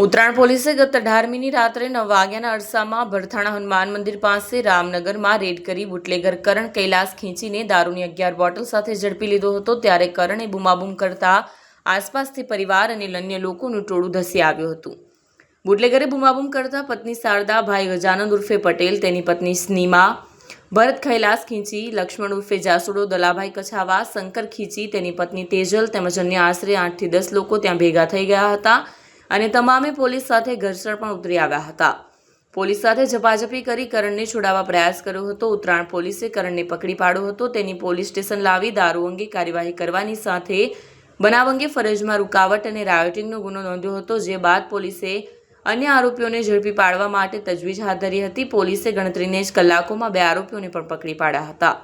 ઉત્તરાયણ પોલીસે ગત અઢારમીની રાત્રે નવ વાગ્યાના અરસામાં ભરથાણા હનુમાન મંદિર પાસે રામનગરમાં રેડ કરી બુટલેગર કરણ કૈલાસ ખીંચીને દારૂની અગિયાર બોટલ સાથે ઝડપી લીધો હતો, ત્યારે કરણે બૂમાબૂમ કરતા આસપાસથી પરિવાર અને અન્ય લોકોનું ટોળું ધસી આવ્યું હતું. બુટલેગરે બૂમાબૂમ કરતા પત્ની શારદા, ભાઈ ગજાનંદ ઉર્ફે પટેલ, તેની પત્ની સ્નીમા, ભરત ખૈલાસ ખીંચી, લક્ષ્મણ ઉર્ફે જાસુડો, દલાભાઈ કછાવા, શંકર ખીંચી, તેની પત્ની તેજલ તેમજ અન્ય આશરે આઠથી દસ લોકો ત્યાં ભેગા થઈ ગયા હતા. અને તમામે પોલીસ સાથે ઘર્ષણ પણ ઉતરી આવ્યા હતા. પોલીસ સાથે ઝપાઝપી કરી કરણને છોડાવવા પ્રયાસ કર્યો હતો. ઉત્તરાયણ પોલીસે કરણને પકડી પાડ્યો હતો. તેની પોલીસ સ્ટેશન લાવી દારૂ અંગે કાર્યવાહી કરવાની સાથે બનાવ અંગે ફરજમાં રૂકાવટ અને રાયોટિંગનો ગુનો નોંધ્યો હતો, જે બાદ પોલીસે અન્ય આરોપીઓને ઝડપી પાડવા માટે તજવીજ હાથ ધરી હતી. પોલીસે ગણતરીને જ કલાકોમાં બે આરોપીઓને પણ પકડી પાડ્યા હતા.